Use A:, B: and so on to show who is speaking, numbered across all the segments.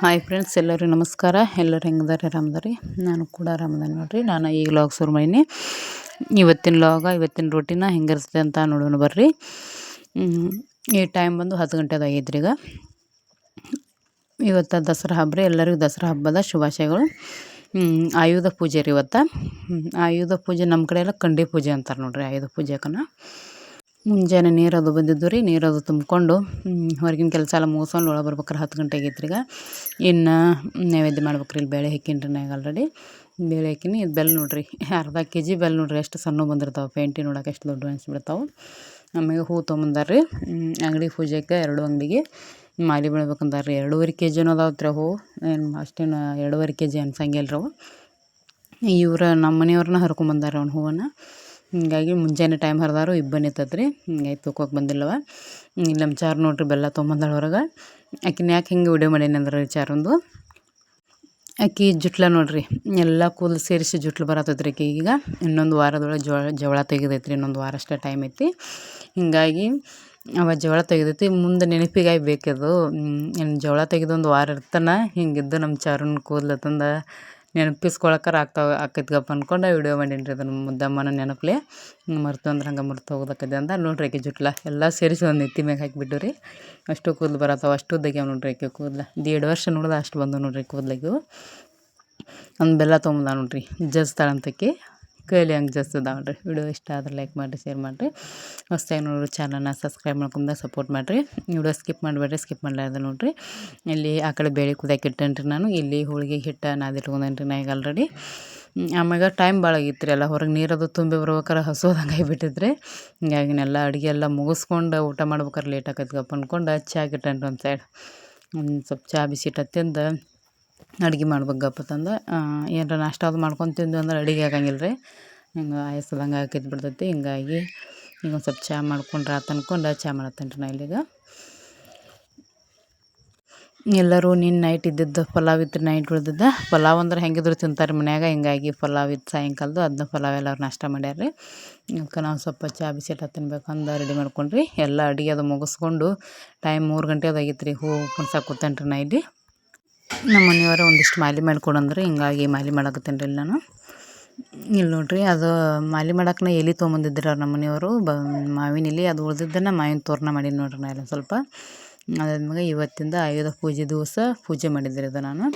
A: Hi friends, ಎಲ್ಲರಿಗೂ ನಮಸ್ಕಾರ. ಎಲ್ಲರೂ ಹೆಂಗದಾರೆ ಆರಾಮದಾರಿ ನಾನು ಕೂಡ ಆರಾಮದ ನೋಡ್ರಿ. ನಾನು ಈಗ ಲಾಗ್ ಶುರು ಮಾಡೀನಿ. ಇವತ್ತಿನ ಲಾಗ ಇವತ್ತಿನ ರೊಟ್ಟಿನ ಹೆಂಗಿರ್ತದೆ ಅಂತ ನೋಡೋಣ ಬರ್ರಿ. ಈ ಟೈಮ್ ಬಂದು ಹತ್ತು ಗಂಟೆದಾಗಿದ್ರಿ ಈಗ. ಇವತ್ತು ದಸರಾ ಹಬ್ಬ ರೀ. ಎಲ್ಲರಿಗೂ ದಸರಾ ಹಬ್ಬದ ಶುಭಾಶಯಗಳು. ಆಯುಧ ಪೂಜೆ ರೀ ಇವತ್ತು. ಆಯುಧ ಪೂಜೆ ನಮ್ಮ ಕಡೆ ಎಲ್ಲ ಕಂಡಿ ಪೂಜೆ ಅಂತಾರೆ ನೋಡ್ರಿ ಆಯುಧ ಪೂಜೆಕನ. ಮುಂಜಾನೆ ನೀರದು ಬಂದಿದ್ದು ರೀ ನೀರದು ತುಂಬಿಕೊಂಡು ಹೊರಗಿನ ಕೆಲಸ ಎಲ್ಲ ಮುಗಿಸ್ಕೊಂಡು ಒಳಗೆ ಬರ್ಬೇಕಾರೆ ಹತ್ತು ಗಂಟೆಗೆ ಈಗ ಇನ್ನು ನೈವೇದ್ಯ ಮಾಡ್ಬೇಕ್ರಿ ಇಲ್ಲಿ ಬೇಳೆ ಹಾಕಿನ್ರಿ ನಾ ಆಲ್ರೆಡಿ ಬೇಳೆ ಹಾಕಿನಿ, ಇದು ಬೆಲ್ಲ ನೋಡ್ರಿ. ಅರ್ಧ ಕೆ ಜಿ ಬೆಲ್ಲ ನೋಡ್ರಿ, ಎಷ್ಟು ಸಣ್ಣ ಬಂದಿರ್ತಾವೆ, ಪೇಂಟಿ ನೋಡೋಕೆ ಎಷ್ಟು ದೊಡ್ಡ ಅನಿಸ್ಬಿಡ್ತಾವೆ. ಆಮೇಲೆ ಹೂ ತೊಗೊಂಬಂದಾರ್ರಿ. ಅಂಗಡಿ ಪೂಜೆಗೆ ಎರಡು ಅಂಗಡಿಗೆ. ಮಾಲಿ ಬೀಳ್ಬೇಕಂದಾರ್ರಿ, ಎರಡೂವರೆ ಕೆ ಜಿನೂ ಅದಾವತ್ರಿ ಅವು. ಏನು ಅಷ್ಟೇನು ಎರಡೂವರೆ ಕೆ ಜಿ ಅನ್ಸಂಗಿಲ್ಲ ರೀ ಅವು. ಇವ್ರು ನಮ್ಮ ಮನೆಯವ್ರನ್ನ ಹರ್ಕೊಂಬಂದಾರ ಅವ್ನ ಹೂವನ್ನು. ಹೀಗಾಗಿ ಮುಂಜಾನೆ ಟೈಮ್ ಹರಿದಾರು ಇಬ್ಬನಿ ರೀ ಹಿಂಗಾಗಿ ತೂಕೋಕೆ ಬಂದಿಲ್ಲವ. ನಮ್ಮ ಚಾರ್ ನೋಡ್ರಿ ಬೆಲ್ಲ ತೊಗೊಂಬಂದಾಳ ಹೊರಗೆ. ಆಕಿನ ಯಾಕೆ ಹಿಂಗೆ ವಿಡಿಯೋ ಮಾಡೀನಿ ಅಂದ್ರೆ ಚಾರೊಂದು ಆಕಿ ಜುಟ್ಲ ನೋಡ್ರಿ, ಎಲ್ಲ ಕೂದಲು ಸೇರಿಸಿ ಜುಟ್ಲು ಬರತ್ತೈತ್ರಿ ಆಕಿ ಈಗ. ಇನ್ನೊಂದು ವಾರದೊಳಗೆ ಜೋಳ ಜವಳ ತೆಗೆದೈತ್ರಿ, ಇನ್ನೊಂದು ವಾರ ಅಷ್ಟೇ ಟೈಮ್ ಐತಿ. ಹಿಂಗಾಗಿ ಅವ ಜೋಳ ತೆಗೆದೈತಿ, ಮುಂದೆ ನೆನಪಿಗಾಗಿ ಬೇಕದು. ಜೋಳ ಜವಳ ತೆಗೆದೊಂದು ವಾರ ಇರ್ತನ ಹಿಂಗಿದ್ದು ನಮ್ಮ ಚಾರುನ ಕೂದಲು ತಂದ ನೆನಪಿಸ್ಕೊಳಕ್ಕಾರ ಆಗ್ತಾವೆ, ಆಕೈತ್ಗಪ್ಪ ಅಂದ್ಕೊಂಡು ವಿಡಿಯೋ ಮಾಡೀನಿ ರೀ ಅದನ್ನು ಮುದ್ದಮ್ಮನ ನೆನಪಲೆ. ಮರ್ತು ಅಂದ್ರೆ ಹಂಗೆ ಮರ್ತು ಹೋಗೋದಕ್ಕದೆ ಅಂತ ನೋಡ್ರಿ ಆಕೆ ಜುಟ್ಲ, ಎಲ್ಲ ಸೇರಿಸಿ ಒಂದು ನೆತ್ತಿ ಮ್ಯಾಗ ಹಾಕಿಬಿಟ್ಟು ರೀ ಅಷ್ಟು ಕೂದಲು ಬರತ್ತಾವ ಅಷ್ಟು ದಗ್ಯಾವ ನೋಡ್ರಿ ಆಕೆ ಕೂದಲ. ದೇಡ್ ವರ್ಷ ನೋಡಿದ ಅಷ್ಟು ಬಂದು ನೋಡ್ರಿ ಕೂದಲಿಗೂ ಒಂದು ಬೆಲ್ಲ ತೊಗೊಂಬಂದ ನೋಡ್ರಿ ಜಜ್ತಾಳಂತಕ್ಕೆ ಕೈಲಿ ಹಂಗೆ ಜಸ್ತದ ನೋಡ್ರಿ. ವಿಡಿಯೋ ಇಷ್ಟ ಆದ್ರೆ ಲೈಕ್ ಮಾಡಿರಿ ಶೇರ್ ಮಾಡಿರಿ. ಹೊಸ್ದಾಗಿ ನೋಡ್ರಿ ಚಾನಲ್ನ ಸಬ್ಸ್ಕ್ರೈಬ್ ಮಾಡ್ಕೊಂಡ ಸಪೋರ್ಟ್ ಮಾಡಿರಿ. ವಿಡಿಯೋ ಸ್ಕಿಪ್ ಮಾಡಬೇಡ್ರಿ ಸ್ಕಿಪ್ ಮಾಡಲಾರ್ದು ನೋಡಿರಿ. ಇಲ್ಲಿ ಆ ಕಡೆ ಬೇಳೆ ಕುದಾಕಿಟ್ಟೇನ್ರಿ ಇಟ್ಟೇನ್ರಿ ನಾನು. ಇಲ್ಲಿ ಹೋಳಿಗೆ ಹಿಟ್ಟು ನಾದಿಟ್ಕೊಂಡೇನ್ರಿ ನಾ ಈಗ ಆಲ್ರೆಡಿ ಆಮ್ಯಾಗ ಟೈಮ್ ಭಾಳ ಆಗಿತ್ತು ರೀ ಎಲ್ಲ. ಹೊರಗೆ ನೀರದು ತುಂಬಿ ಬರ್ಬೇಕಾರೆ ಹಸೋದಂಗೆ ಆಗಿಬಿಟ್ಟಿದ್ರಿ ಹಿಂಗಾಗಿನೆಲ್ಲ ಅಡುಗೆ ಎಲ್ಲ ಮುಗಿಸ್ಕೊಂಡು ಊಟ ಮಾಡ್ಬೇಕಾರೆ ಲೇಟ್ ಆಕೈತ್ಗಪ್ಪ ಅಂದ್ಕೊಂಡು ಚಾ ಇಟ್ಟೇನ್ರಿ ಒಂದು ಸೈಡ್ ಒಂದು ಸ್ವಲ್ಪ ಚಾ ಬಿಸಿಟ್ಟು ತಿಂದು ಅಡ್ಗೆ ತಂದು ಏನಾರ ನಾಷ್ಟ ಅದು ಮಾಡ್ಕೊಂಡು ತಿಂದ್ವಿ ಅಂದ್ರೆ ಅಡುಗೆ ಆಗಂಗಿಲ್ಲ ರೀ. ಹಿಂಗೆ ಆಯಸ್ಸದಂಗೆ ಆಕೈತಿ ಬಿಡ್ತೈತಿ. ಹಿಂಗಾಗಿ ಈಗ ಒಂದು ಸ್ವಲ್ಪ ಚಹಾ ಮಾಡ್ಕೊಂಡ್ರೆ ಆತು ಅಂದ್ಕೊಂಡು ಚಹಾ ಮಾಡತ್ತೇನೆ ರೀ ನಾ ಇಲ್ಲಿಗೆ. ಎಲ್ಲರೂ ನಿನ್ನ ನೈಟ್ ಇದ್ದಿದ್ದು ಪಲಾವ್ ಇತ್ತು ನೈಟ್ ಉಳ್ದಿದ್ದ. ಪಲಾವ್ ಅಂದ್ರೆ ಹೆಂಗಿದ್ರು ತಿಂತಾರೆ ಮನ್ಯಾಗ. ಹಿಂಗಾಗಿ ಪಲಾವ್ ಇತ್ತು ಸಾಯಂಕಾಲದ್ದು ಅದನ್ನ ಪಲಾವ್ ಎಲ್ಲರೂ ನಾಷ್ಟ ಮಾಡ್ಯಾರ ರೀ. ಅದಕ್ಕೆ ನಾವು ಸ್ವಲ್ಪ ಚಹಾ ಬಿಸಿಟ್ಟು ಅಂದ ರೆಡಿ ಮಾಡ್ಕೊಂಡ್ರಿ. ಎಲ್ಲ ಅಡುಗೆ ಅದು ಮುಗಿಸ್ಕೊಂಡು ಟೈಮ್ ಮೂರು ಗಂಟೆ ಅದಾಗಿತ್ತು ರೀ ಹೂವು ಕುಣ್ಸಕ್ಕೆ ಕೂತೇನೆ ರೀ ನಾ ಇಲ್ಲಿ. ನಮ್ಮ ಮನೆಯವರು ಒಂದಿಷ್ಟು ಮಾಲಿ ಮಾಡ್ಕೊಡಂದ್ರೆ ಹಿಂಗಾಗಿ ಮಾಲಿ ಮಾಡಕತ್ತೇನೆ ರೀ ನಾನು. ಇಲ್ಲಿ ನೋಡಿರಿ, ಅದು ಮಾಲಿ ಮಾಡಕ್ಕೆ ಎಲೆ ತೊಗೊಂಬಂದಿದ್ರು ಅವ್ರು ನಮ್ಮ ಮನೆಯವರು. ಬ, ಮಾವಿನ ಎಲೆ ಅದು ಉಳ್ದಿದ್ದನ್ನು ಮಾವಿನ ತೋರಣ ಮಾಡೀನಿ ನೋಡ್ರಿ ನಾನು ಸ್ವಲ್ಪ. ಅದಾದ್ಮೇಲೆ ಇವತ್ತಿಂದ ಆಯುಧ ಪೂಜೆ ದಿವಸ ಪೂಜೆ ಮಾಡಿದ್ರಿ ಅದು ನಾನು.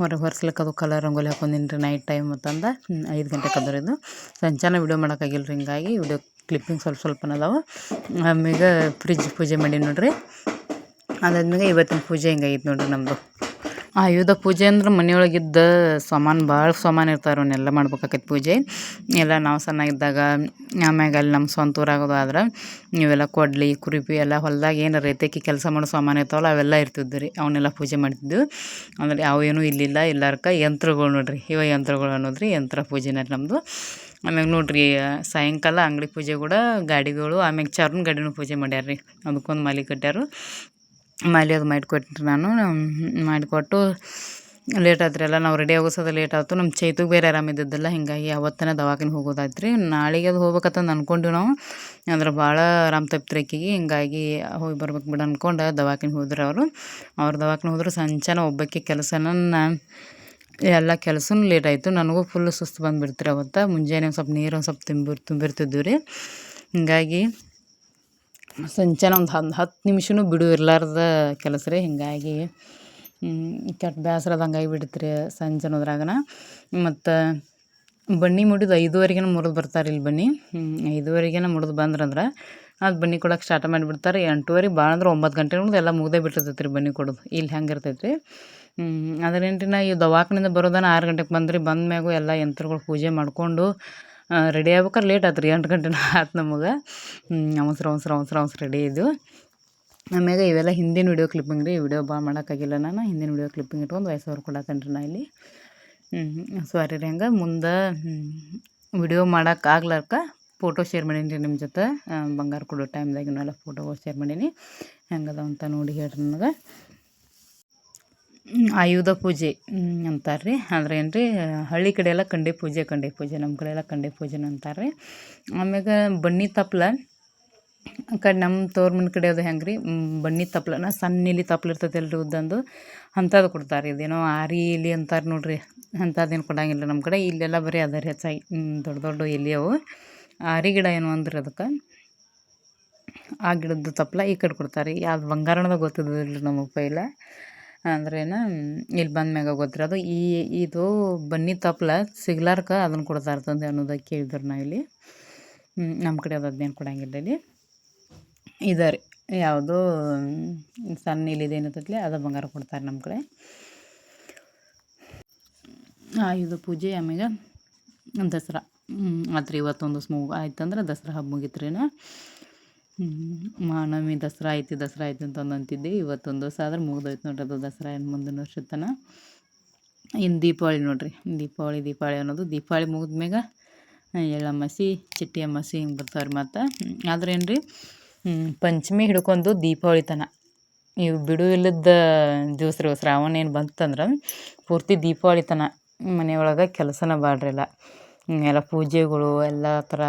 A: ಹೊರಗೆ ಹೊರ್ಸ್ಲಿಕ್ಕೆ ಅದು ಕಲರ್ ರಂಗೋಲಿ ಹಾಕೊಂಡಿನಿ ರೀ ನೈಟ್ ಟೈಮ್ ಅಂತಂದು ಐದು ಗಂಟೆಗೆ ಅದ್ರ ಇದು. ಸಂಚಾನ ವಿಡಿಯೋ ಮಾಡೋಕ್ಕಾಗಿಲ್ಲ ರೀ ಹಿಂಗಾಗಿ ವಿಡಿಯೋ ಕ್ಲಿಪ್ಪಿಂಗ್ ಸ್ವಲ್ಪ ಸ್ವಲ್ಪನ ಅದಾವೆ. ಆಮ್ಯಾಗ ಫ್ರಿಜ್ ಪೂಜೆ ಮಾಡೀನಿ ನೋಡ್ರಿ. ಅದಾದ್ಮೇಲೆ ಇವತ್ತಿನ ಪೂಜೆ ಹಿಂಗಾಗಿತ್ತು ನೋಡ್ರಿ ನಮ್ಮದು ಆಯುಧ ಪೂಜೆ ಅಂದ್ರೆ ಮನೆಯೊಳಗಿದ್ದ ಸಾಮಾನು ಭಾಳ ಸಾಮಾನು ಇರ್ತಾರೆ ಅವನ್ನೆಲ್ಲ ಮಾಡ್ಬೇಕಾಕೈತಿ ಪೂಜೆ. ಎಲ್ಲ ನಾವು ಸಣ್ಣಗಿದ್ದಾಗ ಆಮ್ಯಾಗ ಅಲ್ಲಿ ನಮ್ಮ ಸ್ವಂತ ಊರಾಗೋದು ಆದ್ರೆ ಇವೆಲ್ಲ ಕೊಡ್ಲಿ, ಕುರಿಪಿ ಎಲ್ಲ ಹೊಲ್ದಾಗ ಏನು ರೈತಕ್ಕೆ ಕೆಲಸ ಮಾಡೋ ಸಾಮಾನು ಇರ್ತಾವಲ್ಲ ಅವೆಲ್ಲ ಇರ್ತಿದ್ದು ರೀ. ಅವನ್ನೆಲ್ಲ ಪೂಜೆ ಮಾಡ್ತಿದ್ದು ಅಂದ್ರೆ ಅವು ಏನೂ ಇಲ್ಲಿಲ್ಲ ಎಲ್ಲಾರ್ಕ ಯಂತ್ರಗಳು ನೋಡ್ರಿ. ಇವ ಯಂತ್ರಗಳು ಅನ್ನೋದ್ರಿ ಯಂತ್ರ ಪೂಜೆನ ನಮ್ಮದು ಆಮ್ಯಾಗ ನೋಡ್ರಿ, ಸಾಯಂಕಾಲ ಅಂಗಡಿ ಪೂಜೆ ಕೂಡ ಗಾಡಿಗಳು, ಆಮ್ಯಾಗ ಚಾರ್ನ ಗಾಡಿನೂ ಪೂಜೆ ಮಾಡ್ಯಾರ ರೀ ಅದಕ್ಕೊಂದು ಮಾಲಿ ಕಟ್ಯಾರು. ಮಾಲಿ ಅದು ಮಾಡಿಕೊಟ್ರಿ ನಾನು ಮಾಡಿಕೊಟ್ಟು ಲೇಟ್ ಆದ್ರೆ ಎಲ್ಲ ನಾವು ರೆಡಿ ಆಗೋಸದ ಲೇಟ್ ಆಯ್ತು. ನಮ್ಮ ಚೈತುಗೆ ಬೇರೆ ಆರಾಮಿದ್ದಿದ್ದಿಲ್ಲ ಹಿಂಗಾಗಿ ಅವತ್ತನ ದವಾಖಾನೆ ಹೋಗೋದಾಯ್ತು ರೀ ನಾಳೆಗೆ ಅದು ಹೋಗ್ಬೇಕಂತಂದು ಅಂದ್ಕೊಂಡ್ವಿ ನಾವು. ಅಂದ್ರೆ ಭಾಳ ಆರಾಮ್ ತಪ್ಪಿತ್ರಿ ಆಕಿಗೆ. ಹಿಂಗಾಗಿ ಹೋಗಿ ಬರ್ಬೇಕು ಬಿಡು ಅಂದ್ಕೊಂಡು ದವಾಖಾನೆ ಹೋದ್ರು ಅವರು. ಅವ್ರ ದವಾಖಾನೆ ಹೋದ್ರು ಸಂಚಾನ ಕೆಲಸ ಕೆಲಸನ ಎಲ್ಲ ಕೆಲಸನೂ ಲೇಟ್ ಆಯಿತು. ನನಗೂ ಫುಲ್ ಸುಸ್ತು ಬಂದುಬಿಡ್ತೀರಿ ಅವತ್ತು. ಮುಂಜಾನೆ ಒಂದು ಸ್ವಲ್ಪ ನೀರು ಒಂದು ಸ್ವಲ್ಪ ತುಂಬಿರ್, ತುಂಬಿರ್ತಿದ್ವಿ ರೀ. ಹಿಂಗಾಗಿ ಸಂಚಾನ ಒಂದು ಹತ್ತು ಹತ್ತು ನಿಮಿಷನೂ ಬಿಡು ಇರಲಾರ್ದ ಕೆಲಸ ರೀ, ಹಿಂಗಾಗಿ ಕೆಟ್ಟ ಬೇಸ್ರದಂಗೆ ಆಗಿಬಿಡ್ತು ರೀ ಸಂಜೆ ಮತ್ತು ಬನ್ನಿ ಮುಡಿದು ಐದುವರೆಗೇನ ಮುರಿದು ಬರ್ತಾರೆ ಇಲ್ಲಿ ಬನ್ನಿ. ಐದುವರೆಗೇನ ಮುರಿದು ಬಂದ್ರಂದ್ರೆ ಅದು ಬನ್ನಿ ಕೊಡೋಕೆ ಸ್ಟಾರ್ಟ್ ಮಾಡಿಬಿಡ್ತಾರೆ. ಎಂಟೂವರೆ ಭಾಳ ಅಂದ್ರೆ ಒಂಬತ್ತು ಗಂಟೆ ಮುಂದೆ ಎಲ್ಲ ಮುಗ್ದೇ ಬಿಟ್ಟಿರ್ತೈತೆ ರೀ ಬನ್ನಿ ಕೊಡೋದು. ಇಲ್ಲಿ ಹೆಂಗೆ ಇರ್ತೈತೆ ರೀ ನಾ ಈ ದವಾಖಾನಿಂದ ಬರೋದನ್ನ ಆರು ಗಂಟೆಗೆ ಬಂದ್ರಿ. ಬಂದ ಮ್ಯಾಗೂ ಎಲ್ಲ ಯಂತ್ರಗಳು ಪೂಜೆ ಮಾಡಿಕೊಂಡು ರೆಡಿ ಆಗ್ಬೇಕಾರೆ? ಲೇಟ್ ಆಯ್ತು ರೀ ಎಂಟು ಗಂಟೆನ ಆಯ್ತು ನಮಗೆ. ಅವಸರ ಅವಸರ ಅವಸರ ಅವಸರ ರೆಡಿ ಇದ್ದು ಆಮ್ಯಾಗ ಇವೆಲ್ಲ ಹಿಂದಿನ ವಿಡಿಯೋ ಕ್ಲಿಪ್ಪಿಂಗ್ ರೀ ವಿಡಿಯೋ ಭಾಳ ಮಾಡೋಕ್ಕಾಗಿಲ್ಲ ನಾನು. ಹಿಂದಿನ ವಿಡಿಯೋ ಕ್ಲಿಪ್ಪಿಂಗ್ ಇಟ್ಕೊಂಡು ವಯಸ್ಸು ಅವ್ರು ಕೊಡತ್ತೇನೆ ರೀ ನಾ ಇಲ್ಲಿ. ಸಾರಿ ರೀ ಹಂಗೆ. ಮುಂದೆ ವಿಡಿಯೋ ಮಾಡೋಕೆ ಆಗ್ಲಾರ್ಕ ಫೋಟೋ ಶೇರ್ ಮಾಡೀನಿ ರೀ ನಿಮ್ಮ ಜೊತೆ. ಬಂಗಾರ ಕೊಡೋ ಟೈಮ್ದಾಗಿನೆಲ್ಲ ಫೋಟೋಗಳು ಶೇರ್ ಮಾಡೀನಿ. ಹೆಂಗದ ಅಂತ ನೋಡಿ ಹೇಳ್ರಿ ನನಗೆ ಆಯುಧ ಪೂಜೆ ಅಂತಾರೆ ರೀ ಆದ್ರೆ ಏನು ರೀ ಹಳ್ಳಿ ಕಡೆ ಎಲ್ಲ ಕಂಡೆ ಪೂಜೆ ಕಂಡೆ ಪೂಜೆ ನಮ್ಮ ಕಡೆ ಎಲ್ಲ ಕಂಡೆ ಪೂಜೆನ ಅಂತಾರೆ ರೀ ಆಮ್ಯಾಗ ಬನ್ನಿ ತಪ್ಲ ಕಡೆ ನಮ್ಮ ತೋರ್ ಮನೆ ಕಡೆ ಅದು ಹೆಂಗೆ ರೀ ಬನ್ನಿ ತಪ್ಲನ ಸಣ್ಣ ಇಲಿ ತಪ್ಲು ಇರ್ತದೆ ಎಲ್ಲರೂ ಉದ್ದಂದು ಅಂಥದ್ದು ಕೊಡ್ತಾರೆ ಇದೇನೋ ಆರಿ ಇಲಿ ಅಂತಾರೆ ನೋಡ್ರಿ, ಅಂಥದ್ದೇನು ಕೊಡಂಗಿಲ್ಲ ನಮ್ಮ ಕಡೆ. ಇಲ್ಲೆಲ್ಲ ಬರೀ ಅದ ರೀ ಹೆಚ್ಚಾಗಿ ದೊಡ್ಡ ದೊಡ್ಡ ಇಲಿ ಅವು. ಆರಿ ಗಿಡ ಏನು ಅಂದ್ರೆ ಅದಕ್ಕೆ? ಆ ಗಿಡದ್ದು ತಪ್ಲ ಈ ಕಡೆ ಕೊಡ್ತಾರೆ ಯಾವ್ದು ಬಂಗಾರನದ ಗೊತ್ತಿದ್ದಿಲ್ಲ ನಮಗೆ ಪೈಲ. ಅಂದ್ರೇನ ಇಲ್ಲಿ ಬಂದ ಮ್ಯಾಗ ಗೊತ್ತಿರೋದು ಈ, ಇದು ಬನ್ನಿ ತಪ್ಲ ಸಿಗ್ಲಾರ್ಕ ಅದನ್ನು ಕೊಡ್ತಾರೆ ತಂದೆ ಅನ್ನೋದಕ್ಕೆ ಕೇಳಿದ್ರು ನಾವು ಇಲ್ಲಿ ನಮ್ಮ ಕಡೆ ಅದು ಅದನ್ನೇನು ಕೊಡಂಗಿಲ್ಲ ಇಲ್ಲಿ. ಇದಾರೆ ರೀ, ಯಾವುದೋ ಸಣ್ಣ ಇಲ್ಲಿದೆ ಏನತ್ತೈತ್ಲೆ, ಅದು ಬಂಗಾರ ಕೊಡ್ತಾರೆ ನಮ್ಮ ಕಡೆ. ಆಯುಧ ಪೂಜೆ ಆಮೇಲೆ ದಸರಾ. ಆತ್ರಿ ಇವತ್ತೊಂದು ಮುಗಿ ಆಯ್ತಂದ್ರೆ ದಸರಾ ಹಬ್ಬ ಮುಗಿತ್ರಿನ. ಮಹಾನವಮಿ ದಸರಾ ಐತಿ ದಸರಾ ಐತಿ ಅಂತಂದು ಅಂತಿದ್ದೆ. ಇವತ್ತೊಂದು ದಿವಸ ಆದ್ರೆ ಮುಗ್ದೋಯ್ತು ನೋಡ್ರಿ ಅದು ದಸರಾ ಏನು ಮುಂದಿನ ವರ್ಷದ ತನ ಇನ್ನು ದೀಪಾವಳಿ ನೋಡ್ರಿ, ದೀಪಾವಳಿ ದೀಪಾವಳಿ ಅನ್ನೋದು. ದೀಪಾವಳಿ ಮುಗಿದ್ಮ್ಯಾಗ ಎಳ್ಳಮಾಸಿ ಚಿಟ್ಟಿ ಅಮಾಸಿ ಹಿಂಗೆ ಬರ್ತಾವ್ರಿ ಮತ್ತು. ಆದ್ರೆ ಏನು ರೀ ಪಂಚಮಿ ಹಿಡ್ಕೊಂಡು ದೀಪಾವಳಿ ತನ. ಇವು ಬಿಡು ಇಲ್ಲದ ದಿವಸ ರೀ, ಶ್ರಾವಣ ಏನು ಬಂತಂದ್ರೆ ಪೂರ್ತಿ ದೀಪಾವಳಿ ತನ. ಮನೆಯೊಳಗೆ ಕೆಲಸನ ಬಾಡ್ರಿಲ್ಲ ಎಲ್ಲ ಪೂಜೆಗಳು, ಎಲ್ಲ ಥರ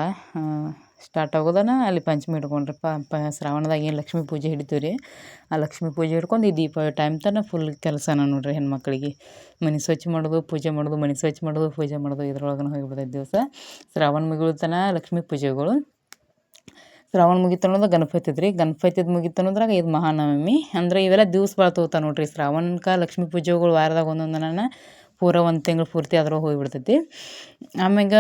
A: ಸ್ಟಾರ್ಟ್ ಆಗೋದನ ಅಲ್ಲಿ ಪಂಚಮಿ ಹಿಡ್ಕೊಂಡ್ರಿ ಪ ಶ್ರಾವಣದಾಗ ಏನು ಲಕ್ಷ್ಮಿ ಪೂಜೆ ಹಿಡಿತೀವಿ ರೀ? ಆ ಲಕ್ಷ್ಮಿ ಪೂಜೆ ಹಿಡ್ಕೊಂಡು ಈ ದೀಪಾವಳಿ ಟೈಮ್ ತನಕ ಫುಲ್ ಕೆಲಸನ ನೋಡ್ರಿ ಹೆಣ್ಮಕ್ಳಿಗೆ. ಮನೆ ಸ್ವಚ್ಛ ಮಾಡೋದು, ಪೂಜೆ ಮಾಡೋದು, ಮನೆ ಸ್ವಚ್ಛ ಮಾಡೋದು, ಪೂಜೆ ಮಾಡೋದು ಇದ್ರೊಳಗನ ಹೋಗಿಬಿಡ್ತೈತೆ ದಿವಸ. ಶ್ರಾವಣ ಮುಗಿಯೋ ಲಕ್ಷ್ಮಿ ಲಕ್ಷ್ಮೀ ಪೂಜೆಗಳು. ಶ್ರಾವಣ ಮುಗಿತು ಅನ್ನೋದು ಗಣಪತಿ ರೀ. ಗಣಪತಿದು ಮುಗಿತು ಅನ್ನೋದ್ರಾಗ ಇದು ಮಹಾನವಮಿ. ಅಂದ್ರೆ ಇವೆಲ್ಲ ದಿವ್ಸ ಭಾಳ ತೊಗೋತಾವೆ ನೋಡ್ರಿ. ಶ್ರಾವಣಕ್ಕೆ ಲಕ್ಷ್ಮೀ ಪೂಜೆಗಳು ವಾರದಾಗ ಒಂದೊಂದನ ಪೂರ ಒಂದು ತಿಂಗಳು ಪೂರ್ತಿ ಅದ್ರೊಳಗೆ ಹೋಗಿಬಿಡ್ತೈತಿ. ಆಮ್ಯಾಗ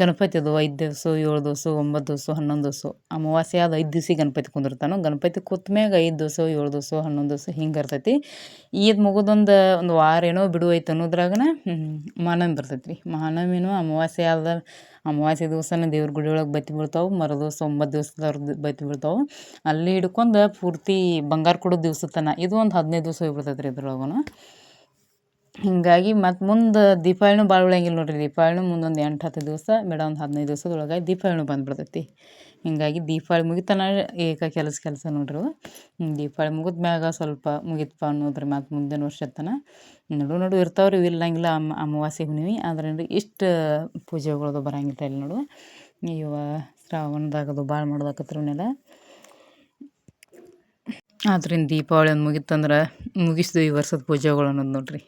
A: ಗಣಪತಿದು ಐದು ದಿವಸ, ಏಳು ದಿವಸ, ಒಂಬತ್ತು ದಿವಸ, ಹನ್ನೊಂದು ದಿವಸ. ಅಮಾವಾಸ್ಯೆ ಆದ ಐದು ದಿವ್ಸ ಗಣಪತಿ ಕುಂದಿರ್ತಾನೆ. ಗಣಪತಿ ಕೂತ ಮ್ಯಾಗ ಐದು ದಿವಸ, ಏಳು ದಿವಸ, ಹನ್ನೊಂದು ದಿವಸ ಹಿಂಗೆ ಇರ್ತೈತಿ. ಈದ್ ಮುಗಿದೊಂದು ಒಂದು ವಾರ ಏನೋ ಬಿಡು ಐತೆ ಅನ್ನೋದ್ರಾಗನ ಮಹಾನವಮಿ ಬರ್ತೈತಿ ರೀ ಮಹಾನವಮಿನೂ ಅಮಾವಾಸ್ಯೆ ಆದ, ಅಮಾವಾಸ್ಯೆ ದಿವಸನ ದೇವ್ರ ಗುಡಿ ಒಳಗೆ ಬತ್ತಿ ಬೀಳ್ತಾವೆ. ಮರು ದಿವಸ ಒಂಬತ್ತು ದಿವ್ಸದವ್ರದ್ದು ಬತ್ತಿ ಬೀಳ್ತಾವೆ. ಅಲ್ಲಿ ಹಿಡ್ಕೊಂಡು ಪೂರ್ತಿ ಬಂಗಾರ ಕೊಡೋ ದಿವಸ ತನ ಇದು ಒಂದು ಹದಿನೈದು ದಿವಸ ಹೋಗ್ಬಿಡ್ತೈತೆ ರೀ ಇದ್ರೊಳಗೂ ಹೀಗಾಗಿ ಮತ್ತು ಮುಂದೆ ದೀಪಾವಳಿನೂ ಭಾಳ ಉಳಿಯಂಗಿಲ್ಲ ನೋಡಿರಿ. ದೀಪಾವಳಿನೂ ಮುಂದೊಂದು ಎಂಟು ಹತ್ತು ದಿವಸ, ಬೇಡ ಒಂದು ಹದಿನೈದು ದಿವಸದೊಳಗೆ ದೀಪಾವಳಿನೂ ಬಂದ್ಬಿಡ್ತೈತಿ ಹೀಗಾಗಿ ದೀಪಾವಳಿ ಮುಗಿತನ ಏಕ ಕೆಲಸ ಕೆಲಸ ನೋಡ್ರಿ. ದೀಪಾವಳಿ ಮುಗಿದ ಮ್ಯಾಗ ಸ್ವಲ್ಪ ಮುಗಿತಪ್ಪ ಅನ್ನೋದ್ರ ಮತ್ತು ಮುಂದಿನ ವರ್ಷ ತನ. ನಡು ನಡು ಇರ್ತಾವ್ರಿ ಇಲ್ಲಂಗಿಲ್ಲ ಅಮ್ಮ ಅಮಾವಾಸ್ಯೆ ಹುಣ್ಣಿಮೆ ಆದ್ರೆ ರೀ ಇಷ್ಟು ಪೂಜೆಗಳದು ಬರಂಗಿಲ್ಲ ಇಲ್ಲಿ ನೋಡು. ಇವ ಶ್ರಾವಣದಾಗದು ಭಾಳ ಮಾಡೋದಾಕತ್ರಿ ಇವನ್ನೆಲ್ಲ ಆದ್ರಿಂದ ದೀಪಾವಳಿ ಒಂದು ಮುಗಿತಂದ್ರೆ ಮುಗಿಸ್ದು ಈ ವರ್ಷದ ಪೂಜೆಗಳು ಅನ್ನೋದು ನೋಡ್ರಿ.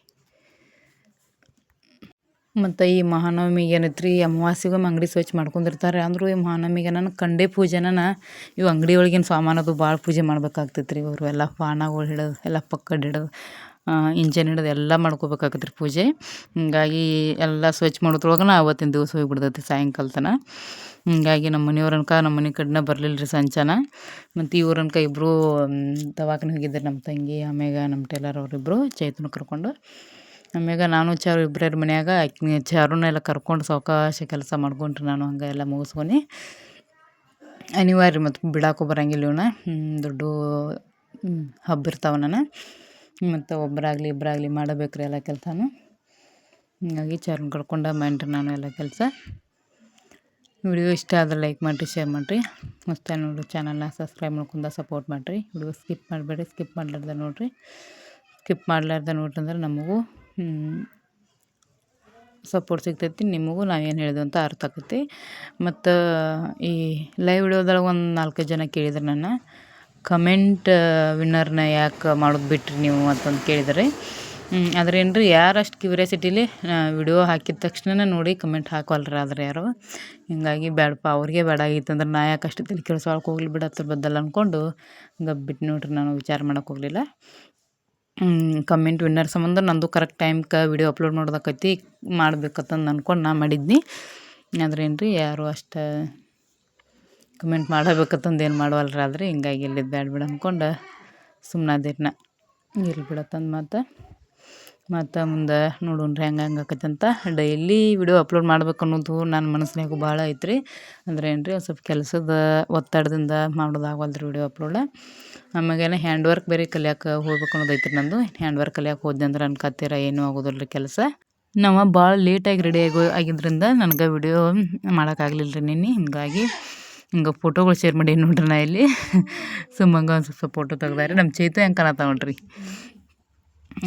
A: ಮತ್ತು ಈ ಮಹಾನವಮಿಗೆ ಏನೈತೆ ರೀ ಅಮಾವಾಸ್ಯೆಗೊಮ್ಮೆ ಅಂಗಡಿ ಸ್ವಚ್ಛ ಮಾಡ್ಕೊಂಡಿರ್ತಾರೆ. ಅಂದರೂ ಈ ಮಹಾನವಮಿಗೆ ನಾನು ಕಂಡೆ ಪೂಜೆನ ಇವು ಅಂಗಡಿ ಒಳಗಿನ ಸಾಮಾನದು ಭಾಳ ಪೂಜೆ ಮಾಡ್ಬೇಕಾಗ್ತೈತೆ ರೀ ಇವರು ಎಲ್ಲ ಪಾನಗಳು ಹಿಡಿದು, ಎಲ್ಲ ಪಕ್ಕಡ್ ಹಿಡಿದು ಇಂಜನ್ ಹಿಡಿದು ಎಲ್ಲ ಮಾಡ್ಕೋಬೇಕಾಗತ್ತೆ ರೀ ಪೂಜೆ. ಹೀಗಾಗಿ ಎಲ್ಲ ಸ್ವಚ್ಛ ಮಾಡೋದ್ರೊಳಗನ ಅವತ್ತಿನ ದಿವಸ ಹೋಗಿಬಿಡ್ತೈತಿ ಸಾಯಂಕಾಲ ತನ. ಹೀಗಾಗಿ ನಮ್ಮ ಮನೆಯವ್ರನ್ಕ, ನಮ್ಮ ಮನೆ ಕಡೆನ ಬರಲಿಲ್ಲ ರೀ ಸಂಚನ. ಮತ್ತು ಇವ್ರನ್ಕ ಇಬ್ಬರು ದವಾಖಾನೆ ಹೋಗಿದ್ದಾರೆ ನಮ್ಮ ತಂಗಿ, ಆಮ್ಯಾಗ ನಮ್ಮ ಟೇಲರ್ ಅವರಿಬ್ಬರು ಚೈತನ ಕರ್ಕೊಂಡು. ಆಮ್ಯಾಗ ನಾನು ಚಾರು ಇಬ್ಬರ ಮನ್ಯಾಗ ಆಕಿ ಚಾರುನ ಎಲ್ಲ ಕರ್ಕೊಂಡು ಸಾವಕಾಶ ಕೆಲಸ ಮಾಡ್ಕೊಂಡ್ರಿ ನಾನು ಹಂಗೆ ಎಲ್ಲ ಮುಗಿಸ್ಕೊನಿ ಅನಿವಾರ್ಯ ಮತ್ತು ಬಿಡಾಕು ಬರಂಗಿಲ್ಲ ಇವನ್ನ ದೊಡ್ಡ ಹಬ್ಬ ಇರ್ತಾವ ನಾನು. ಮತ್ತು ಒಬ್ಬರಾಗಲಿ ಇಬ್ಬರಾಗಲಿ ಮಾಡಬೇಕು ರೀ ಎಲ್ಲ ಕೆಲಸನೂ. ಹೀಗಾಗಿ ಚಾರ್ನ ಕರ್ಕೊಂಡು ಮಾಡ್ರಿ ನಾನು ಎಲ್ಲ ಕೆಲಸ. ವಿಡಿಯೋ ಇಷ್ಟ ಆದರೆ ಲೈಕ್ ಮಾಡಿರಿ, ಶೇರ್ ಮಾಡಿರಿ. ಮತ್ತು ನೋಡಿರಿ ಚಾನಲ್ನ ಸಬ್ಸ್ಕ್ರೈಬ್ ಮಾಡ್ಕೊಂಡು ಸಪೋರ್ಟ್ ಮಾಡಿರಿ. ವಿಡಿಯೋ ಸ್ಕಿಪ್ ಮಾಡಬೇಡಿ ಸ್ಕಿಪ್ ಮಾಡ್ಲಾರ್ದೆ ನೋಡಿರಿ. ಸ್ಕಿಪ್ ಮಾಡ್ಲಾರ್ದೆ ನೋಡ್ರಿ ಅಂದ್ರೆ ನಮಗೂ ಸಪೋರ್ಟ್ ಸಿಗ್ತೈತಿ, ನಿಮಗೂ ನಾವೇನು ಹೇಳಿದ್ವಿ ಅಂತ ಅರ್ಥ ಆಕೈತಿ. ಮತ್ತು ಈ ಲೈವ್ ವಿಡಿಯೋದೊಳಗೆ ಒಂದು ನಾಲ್ಕು ಜನ ಕೇಳಿದ್ರು ನನ್ನ. ಕಮೆಂಟ್ ವಿನ್ನರ್ನ ಯಾಕೆ ಮಾಡೋದು ಬಿಟ್ರಿ ನೀವು ಅಂತಂದು ಕೇಳಿದರೆ. ಆದ್ರೆ ಏನು ರೀ ಯಾರಷ್ಟು ಕ್ಯೂರಿಯಾಸಿಟಿಲಿ ವಿಡಿಯೋ ಹಾಕಿದ ತಕ್ಷಣ ನೋಡಿ ಕಮೆಂಟ್ ಹಾಕೋಲ್ರಿ ಆದ್ರೆ ಯಾರು? ಹಿಂಗಾಗಿ ಬೇಡಪ್ಪ ಅವ್ರಿಗೆ ಬೇಡ ಆಗಿತ್ತಂದ್ರೆ ನಾ ಯಾಕೆ ಅಷ್ಟು ತಲೆ ಕೆಲಸ ಹೋಗ್ಲಿ ಬಿಡ ಅದ್ರ ಬದ್ದಲ್ಲ ಅಂದ್ಕೊಂಡು ಗಬ್ಬಿಟ್ಟು ನೋಡ್ರಿ, ನಾನು ವಿಚಾರ ಮಾಡೋಕ್ಕೆ ಹೋಗಲಿಲ್ಲ. ಕಮೆಂಟ್ ವಿನ್ನರ್ ಸಂಬಂಧ ನಂದು ಕರೆಕ್ಟ್ ಟೈಮ್ಗೆ ವಿಡಿಯೋ ಅಪ್ಲೋಡ್ ಮಾಡೋದಕ್ಕೈತಿ ಮಾಡ್ಬೇಕತ್ತಂದು ಅಂದ್ಕೊಂಡು ನಾ ಮಾಡಿದ್ನಿ. ಆದ್ರೆ ಏನು ರೀ ಯಾರು ಅಷ್ಟು ಕಮೆಂಟ್ ಮಾಡಬೇಕಂತಂದು ಏನು ಮಾಡವಲ್ರಿ ಆದ್ರೆ, ಹಿಂಗಾಗಿ ಇಲ್ಲಿದ್ದು ಬ್ಯಾಡ ಬಿಡ ಅಂದ್ಕೊಂಡು ಸುಮ್ಮನಾದಿರಿ ನಾ ಎಲ್ಲಿ ಬಿಡತ್ತಂದು ಮತ್ತು ಮತ್ತು ಮುಂದೆ ನೋಡೋಣ ರೀ ಹೆಂಗೆ ಅಂತ. ಡೈಲಿ ವಿಡಿಯೋ ಅಪ್ಲೋಡ್ ಮಾಡ್ಬೇಕು ಅನ್ನೋದು ನನ್ನ ಮನಸ್ಸಿನಾಗೂ ಭಾಳ ಐತ್ರಿ. ಅಂದ್ರೆ ಏನು ರೀ ಒಂದು ಸ್ವಲ್ಪ ಕೆಲಸದ ಒತ್ತಡದಿಂದ ಮಾಡೋದಾಗವಲ್ದು ರೀ ವಿಡಿಯೋ ಅಪ್ಲೋಡ ಆಮ್ಯಾಗೆಲ್ಲ ಹ್ಯಾಂಡ್ ವರ್ಕ್ ಬೇರೆ ಕಲಿಯಕ್ಕೆ ಹೋಗ್ಬೇಕು ಅನ್ನೋದೈತ್ರಿ ನಂದು. ಹ್ಯಾಂಡ್ ವರ್ಕ್ ಕಲಿಯಕ್ಕೆ ಹೋದ್ನಿ ಅಂದ್ರೆ ಅನ್ಕತ್ತೀರ ಏನೂ ಆಗೋದಿಲ್ಲ ಕೆಲಸ. ನಾವು ಭಾಳ ಲೇಟಾಗಿ ರೆಡಿ ಆಗೋ ಆಗಿದ್ದರಿಂದ ನನಗೆ ವಿಡಿಯೋ ಮಾಡೋಕ್ಕಾಗಲಿಲ್ಲ ರೀ ನಿನ್ನೆ. ಹಿಂಗಾಗಿ ಹಿಂಗೆ ಫೋಟೋಗಳು ಶೇರ್ ಮಾಡಿ ನೋಡ್ರಿ ನಾ ಇಲ್ಲಿ. ಸುಮ್ಮಂಗ ಒಂದು ಸ್ವಲ್ಪ ಫೋಟೋ ತೆಗ್ದಾರೆ. ನಮ್ಮ ಚೈತು ಹೆಂಗೆ ಕಾಣತ್ತ ನೋಡ್ರಿ.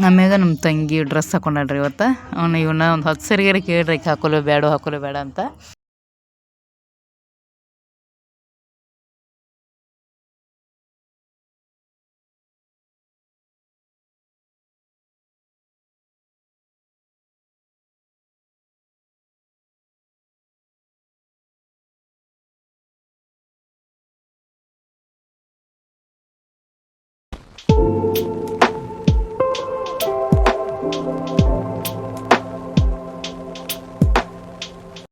A: ಆಮ್ಯಾಗ ನಮ್ಮ ತಂಗಿ ಡ್ರೆಸ್ ಹಾಕೊಂಡ್ರಿ ಇವತ್ತು. ಅವನು ಇವನ್ನ ಒಂದು ಹತ್ತು ಸರಿಗಾರ ಕೇಳ್ರಿ ಹಾಕೋಲೋ ಬೇಡ ಹಾಕೋಲೋ ಬೇಡ ಅಂತ.